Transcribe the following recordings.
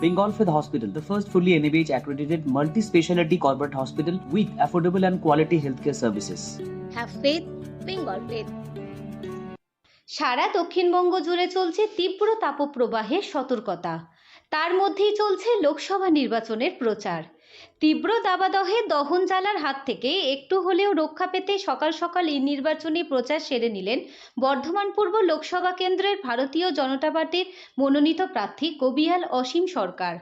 Bengal Fifth Hospital, the first fully NABH accredited multi speciality corporate hospital with affordable and quality healthcare services. Have faith, Bengal faith. সারা দক্ষিণবঙ্গ জুড়ে চলছে তীব্র তাপপ্রবাহের সতর্কতা তার মধ্যেই চলছে লোকসভা নির্বাচনের প্রচার তীব্র দাবাদহে দহন জ্বালার হাত থেকে একটু হলেও রক্ষা পেতে সকাল সকাল এই নির্বাচনী প্রচার সেরে নিলেন বর্ধমান পূর্ব লোকসভা কেন্দ্রের ভারতীয় জনতা পার্টির মনোনীত প্রার্থী কবিয়াল অসীম সরকার।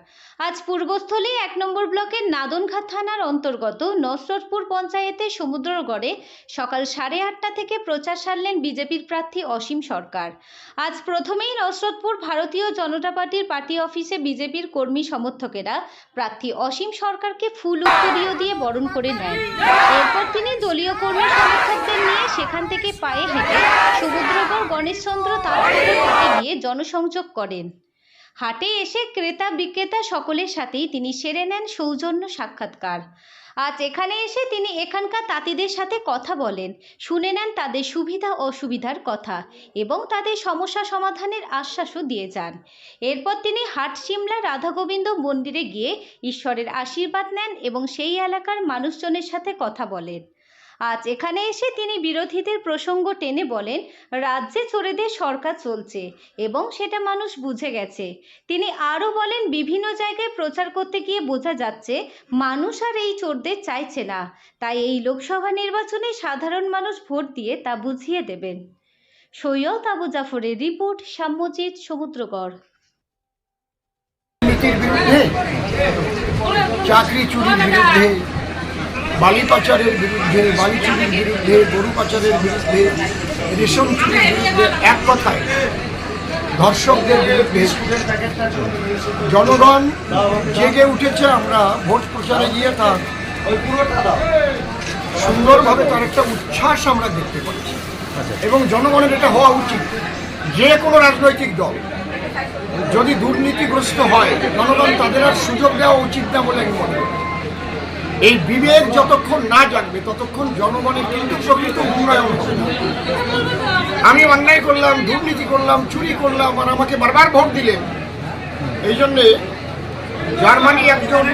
আজ পূর্বস্থলী এক নম্বর ব্লকের নাদনঘাট থানার অন্তর্গত নসরতপুর পঞ্চায়েতের সমুদ্রগড়ে সকাল সাড়ে আটটা থেকে প্রচার সারলেন বিজেপির প্রার্থী অসীম সরকার। আজ প্রথমেই নসরতপুর ভারতীয় জনতা পার্টির পার্টি অফিসে বিজেপির কর্মী সমর্থকেরা প্রার্থী অসীম সরকারকে ফুল উত্তরীয় দিয়ে বরণ করে নেন এরপর তিনি দলীয় কর্মী সমর্থকদের নিয়ে সেখান থেকে পায়ে হেঁটে সমুদ্রগড় গণেশচন্দ্র তারাপীঠের দিকে গিয়ে জনসংযোগ করেন। হাটে এসে ক্রেতা বিক্রেতা সকলের সাথেই তিনি সেরে নেন সৌজন্য সাক্ষাৎকার। আজ এখানে এসে তিনি এখানকার তাঁতিদের সাথে কথা বলেন। শুনে নেন তাদের সুবিধা অসুবিধার কথা এবং তাদের সমস্যা সমাধানের আশ্বাসও দিয়ে যান। এরপর তিনি হাট সিমলা রাধাগোবিন্দ মন্দিরে গিয়ে ঈশ্বরের আশীর্বাদ নেন এবং সেই এলাকার মানুষজনের সাথে কথা বলেন। আজ এখানে এসে তিনি বিরোধীদের প্রসঙ্গ টেনে বলেন, রাজ্যে চোরেদের সরকার চলছে এবং সেটা মানুষ বুঝে গেছে। তিনি আরও বলেন, বিভিন্ন জায়গায় প্রচার করতে গিয়ে বোঝা যাচ্ছে, মানুষ আর এই চোরদের চাইছে না। তাই এই লোকসভা নির্বাচনে সাধারণ মানুষ ভোট দিয়ে তা বুঝিয়ে দেবেন। সৈয়দ আবু জাফরের রিপোর্ট, সাম্যজিৎ, সমুদ্রগড়। চাকরি চুরির বিরুদ্ধে বালি পাচারের বিরুদ্ধে বালি চুরির বিরুদ্ধে, গরু পাচারের বিরুদ্ধে, রেশম চুরির বিরুদ্ধে এক কথায় ধর্ষকদের বিরুদ্ধে জনগণ জেগে উঠেছে, আমরা ভোট প্রচারে গিয়ে তার সুন্দরভাবে তার একটা উচ্ছ্বাস আমরা দেখতে পাচ্ছি। এবং জনগণের এটা হওয়া উচিত। যে কোনো রাজনৈতিক দল যদি দুর্নীতিগ্রস্ত হয়, জনগণ তাদের আর সুযোগ দেওয়া উচিত না বলে আমি মনে করি। এই বিবেক যতক্ষণ না জাগবে, ততক্ষণ জনগণের কিন্তু প্রকৃত উন্নয়ন। আমি অন্যায় করলাম, দুর্নীতি করলাম, চুরি করলাম, আর আমাকে বারবার ভোট দিলেন এই জন্যে জার্মানি একজন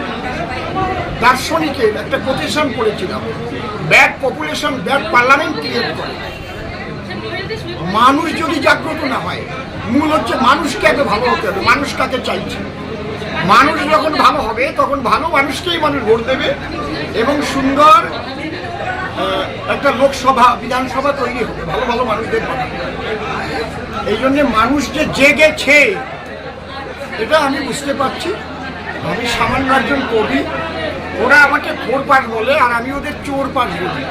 দার্শনিকের একটা কোটেশন করেছিলাম bad population bad parliament create করে। মানুষ যদি জাগ্রত না হয়, মূল হচ্ছে মানুষকে আগে ভালো হতে হবে, মানুষ কাকে চাইছে? মানুষ যখন ভালো হবে, তখন ভালো মানুষকেই মানুষ ভোট দেবে এবং সুন্দর একটা লোকসভা, বিধানসভা তৈরি হবে, ভালো ভালো মানুষদের এই জন্যে মানুষ যে জেগেছে, এটা আমি বুঝতে পারছি। আমি সামান্য একজন কবি, ওরা আমাকে ফোর পাস বলে আর আমি ওদের চোর পাস বলি।